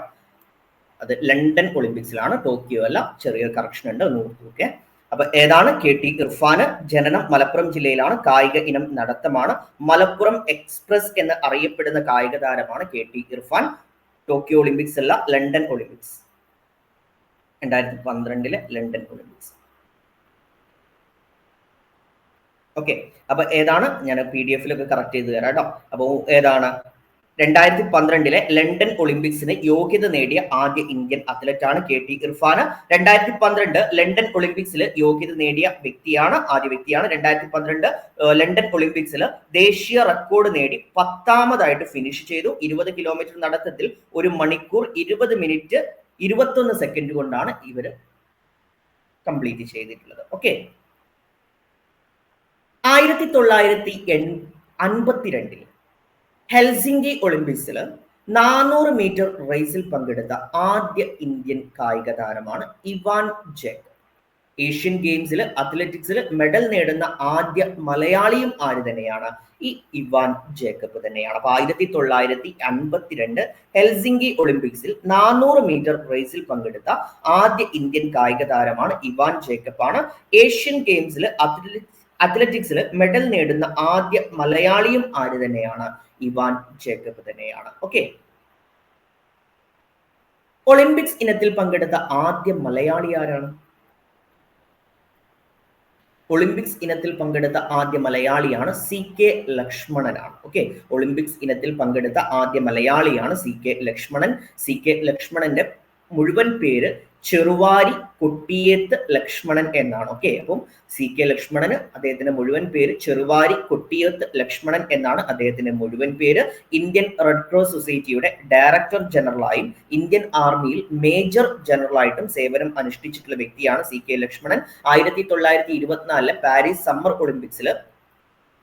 അത് ലണ്ടൻ ഒളിമ്പിക്സിലാണ് ടോക്കിയോ അല്ല ചെറിയ കറക്ഷൻ ഉണ്ട് ഓക്കെ അപ്പൊ ഏതാണ് കെ ടി ഇർഫാന് ജനനം? മലപ്പുറം ജില്ലയിലാണ് കായിക ഇനം നടത്തമാണ്. മലപ്പുറം എക്സ്പ്രസ് എന്ന് അറിയപ്പെടുന്ന കായിക താരമാണ് K T Irfan. Tokyo Olympics അല്ല ലണ്ടൻ ഒളിമ്പിക്സ്. രണ്ടായിരത്തി പന്ത്രണ്ടിലെ ലണ്ടൻ ഒളിമ്പിക്സ്. ഓക്കെ അപ്പൊ ഏതാണ്? ഞാൻ പി ഡി എഫിലൊക്കെ കറക്റ്റ് ചെയ്ത് തരാം കേട്ടോ അപ്പൊ ഏതാണ്? രണ്ടായിരത്തി പന്ത്രണ്ടിലെ ലണ്ടൻ ഒളിമ്പിക്സിന് യോഗ്യത നേടിയ ആദ്യ ഇന്ത്യൻ അത്ലറ്റ് ആണ് കെ ടി ഇർഫാന് രണ്ടായിരത്തി പന്ത്രണ്ട് ലണ്ടൻ ഒളിമ്പിക്സിൽ യോഗ്യത നേടിയ വ്യക്തിയാണ് ആദ്യ വ്യക്തിയാണ്. രണ്ടായിരത്തി പന്ത്രണ്ട് ലണ്ടൻ ഒളിമ്പിക്സിൽ ദേശീയ റെക്കോർഡ് നേടി പത്താമതായിട്ട് ഫിനിഷ് ചെയ്തു. ഇരുപത് കിലോമീറ്റർ നടത്തത്തിൽ ഒരു മണിക്കൂർ ഇരുപത് മിനിറ്റ് ഇരുപത്തൊന്ന് സെക്കൻഡ് കൊണ്ടാണ് ഇവർ കംപ്ലീറ്റ് ചെയ്തിട്ടുള്ളത്. ഓക്കെ ആയിരത്തി തൊള്ളായിരത്തി എൺ അൻപത്തിരണ്ടിൽ ഹെൽസിംഗി ഒളിമ്പിക്സിൽ നാനൂറ് മീറ്റർ റേസിൽ പങ്കെടുത്ത ആദ്യ ഇന്ത്യൻ കായിക താരമാണ് ഇവാൻ ജെക് ഏഷ്യൻ ഗെയിംസിൽ അത്ലറ്റിക്സിൽ മെഡൽ നേടുന്ന ആദ്യ മലയാളിയും ആര് തന്നെയാണ്? ഈ ഇവാൻ ജേക്കബ് തന്നെയാണ്. അപ്പൊ ആയിരത്തി തൊള്ളായിരത്തി അൻപത്തിരണ്ട് ഹെൽസിംഗി ഒളിമ്പിക്സിൽ നാനൂറ് മീറ്റർ റേസിൽ പങ്കെടുത്ത ആദ്യ ഇന്ത്യൻ കായിക താരമാണ് ഇവാൻ ജേക്കബ് ആണ് ഏഷ്യൻ ഗെയിംസിൽ അത്ലറ്റിക്സ് അത്ലറ്റിക്സിൽ മെഡൽ നേടുന്ന ആദ്യ മലയാളിയും ആര് തന്നെയാണ്? ഇവാൻ ജേക്കബ് തന്നെയാണ്. ഓക്കെ ഒളിമ്പിക്സ് ഇനത്തിൽ പങ്കെടുത്ത ആദ്യ മലയാളി ആരാണ്? ഒളിമ്പിക്സ് ഇനത്തിൽ പങ്കെടുത്ത ആദ്യ മലയാളിയാണ് സി കെ ലക്ഷ്മണനാണ്. ഓക്കെ ഒളിമ്പിക്സ് ഇനത്തിൽ പങ്കെടുത്ത ആദ്യ മലയാളിയാണ് C K Lakshmanan. C K ലക്ഷ്മണന്റെ മുഴുവൻ പേര് ചെറുവാരി കൊട്ടിയേത്ത് ലക്ഷ്മണൻ എന്നാണ്. ഓക്കെ അപ്പം സി കെ ലക്ഷ്മണന് അദ്ദേഹത്തിന്റെ മുഴുവൻ പേര് ചെറുവാരി കൊട്ടിയേത്ത് ലക്ഷ്മണൻ എന്നാണ് അദ്ദേഹത്തിന്റെ മുഴുവൻ പേര്. ഇന്ത്യൻ റെഡ് ക്രോസ് സൊസൈറ്റിയുടെ ഡയറക്ടർ ജനറലായും ഇന്ത്യൻ ആർമിയിൽ മേജർ ജനറലായിട്ടും സേവനം അനുഷ്ഠിച്ചിട്ടുള്ള വ്യക്തിയാണ് സി കെ ലക്ഷ്മണൻ. ആയിരത്തി തൊള്ളായിരത്തി പാരീസ് സമ്മർ ഒളിമ്പിക്സിൽ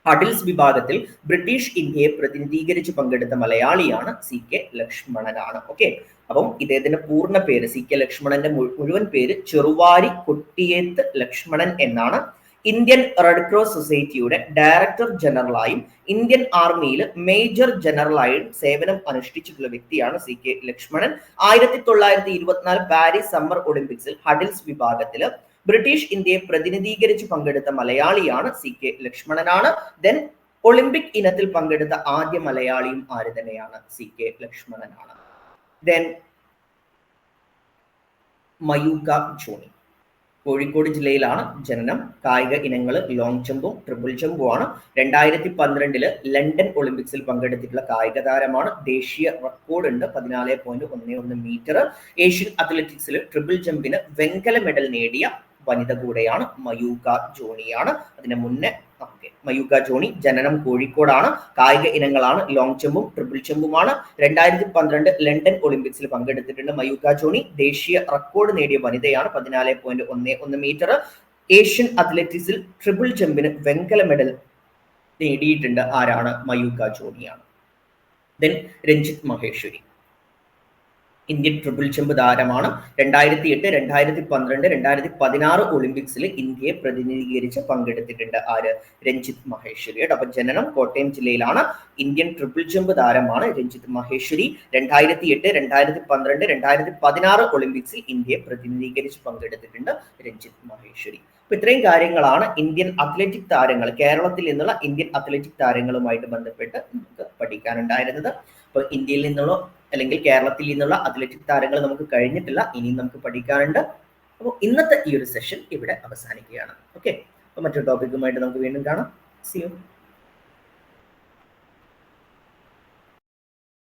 ഹഡിൽസ് വിഭാഗത്തിൽ ബ്രിട്ടീഷ് ഇന്ത്യയെ പ്രതിനിധീകരിച്ച് പങ്കെടുത്ത മലയാളിയാണ് സി കെ ലക്ഷ്മണനാണ്. ഓക്കെ അപ്പം ഇദ്ദേഹത്തിന്റെ പൂർണ പേര് സി കെ ലക്ഷ്മണന്റെ മുഴുവൻ പേര് ചെറുവാരി കൊട്ടിയേത്ത് ലക്ഷ്മണൻ എന്നാണ്. ഇന്ത്യൻ റെഡ് ക്രോസ് സൊസൈറ്റിയുടെ ഡയറക്ടർ ജനറലായും ഇന്ത്യൻ ആർമിയിൽ മേജർ ജനറലായും സേവനം അനുഷ്ഠിച്ചിട്ടുള്ള വ്യക്തിയാണ് സി കെ ലക്ഷ്മണൻ. ആയിരത്തി തൊള്ളായിരത്തി ഇരുപത്തിനാല് പാരീസ് സമ്മർ ഒളിമ്പിക്സിൽ ഹഡിൽസ് വിഭാഗത്തിൽ ബ്രിട്ടീഷ് ഇന്ത്യയെ പ്രതിനിധീകരിച്ച് പങ്കെടുത്ത മലയാളിയാണ് സി കെ ലക്ഷ്മണനാണ്. ദെൻ ഒളിമ്പിക് ഇനത്തിൽ പങ്കെടുത്ത ആദ്യ മലയാളിയും ആര് തന്നെയാണ്? സി കെ ലക്ഷ്മണനാണ്. ദെൻ മയൂക ജോണി. കോഴിക്കോട് ജില്ലയിലാണ് ജനനം. കായിക ഇനങ്ങൾ ലോങ് ജമ്പും ട്രിപ്പിൾ ജമ്പും ആണ്. രണ്ടായിരത്തി പന്ത്രണ്ടിൽ ലണ്ടൻ ഒളിമ്പിക്സിൽ പങ്കെടുത്തിട്ടുള്ള കായിക താരമാണ്. ദേശീയ റെക്കോർഡ് ഉണ്ട്. പതിനാല് പോയിന്റ് ഒന്ന് ഒന്ന് മീറ്റർ ഏഷ്യൻ അത്ലറ്റിക്സിൽ ട്രിപ്പിൾ ജമ്പിന് വെങ്കല മെഡൽ നേടിയ വനിത കൂടെയാണ് മയൂക ജോണിയാണ്. അതിന് മുന്നേ ഓക്കെ മയൂക ജോണി ജനനം കോഴിക്കോടാണ്. കായിക ഇനങ്ങളാണ്. ലോങ് ജമ്പും ട്രിപ്പിൾ ജമ്പുമാണ് രണ്ടായിരത്തി പന്ത്രണ്ട് ലണ്ടൻ ഒളിമ്പിക്സിൽ പങ്കെടുത്തിട്ടുണ്ട് മയൂക ജോണി. ദേശീയ റെക്കോർഡ് നേടിയ വനിതയാണ്. പതിനാല് പോയിന്റ് ഒന്ന് ഒന്ന് മീറ്റർ ഏഷ്യൻ അത്ലറ്റിക്സിൽ ട്രിപ്പിൾ ജമ്പിന് വെങ്കല മെഡൽ നേടിയിട്ടുണ്ട് ആരാണ്? Mayookha ജോണിയാണ്. Then Renjith Maheswary. Indian triple ചെമ്പ് താരമാണ്. രണ്ടായിരത്തി എട്ട് രണ്ടായിരത്തി പന്ത്രണ്ട് രണ്ടായിരത്തി പതിനാറ് ഒളിമ്പിക്സിൽ ഇന്ത്യയെ പ്രതിനിധീകരിച്ച് പങ്കെടുത്തിട്ടുണ്ട് ആര്? രഞ്ജിത്ത് മഹേശ്വരിയുടെ അപ്പൊ ജനനം കോട്ടയം ജില്ലയിലാണ്. ഇന്ത്യൻ ട്രിപ്പിൾ ചെമ്പ് താരമാണ് രഞ്ജിത്ത് മഹേശ്വരി. രണ്ടായിരത്തി എട്ട് രണ്ടായിരത്തി പന്ത്രണ്ട് രണ്ടായിരത്തി പതിനാറ് ഒളിമ്പിക്സിൽ ഇന്ത്യയെ പ്രതിനിധീകരിച്ച് പങ്കെടുത്തിട്ടുണ്ട് രഞ്ജിത്ത് മഹേശ്വരി. അപ്പൊ ഇത്രയും കാര്യങ്ങളാണ് ഇന്ത്യൻ അത്ലറ്റിക് താരങ്ങൾ കേരളത്തിൽ നിന്നുള്ള ഇന്ത്യൻ അത്ലറ്റിക് താരങ്ങളുമായിട്ട് ബന്ധപ്പെട്ട് നമുക്ക് പഠിക്കാനുണ്ടായിരുന്നത്. അപ്പൊ ഇന്ത്യയിൽ നിന്നുള്ള അല്ലെങ്കിൽ കേരളത്തിൽ നിന്നുള്ള അത്ലറ്റിക് താരങ്ങൾ നമുക്ക് കഴിഞ്ഞിട്ടില്ല. ഇനിയും നമുക്ക് പഠിക്കാനുണ്ട്. അപ്പോൾ ഇന്നത്തെ ഈ ഒരു സെഷൻ ഇവിടെ അവസാനിക്കുകയാണ്. ഓക്കെ അപ്പോൾ മറ്റൊരു ടോപ്പിക്കുമായിട്ട് നമുക്ക് വീണ്ടും കാണാം. C U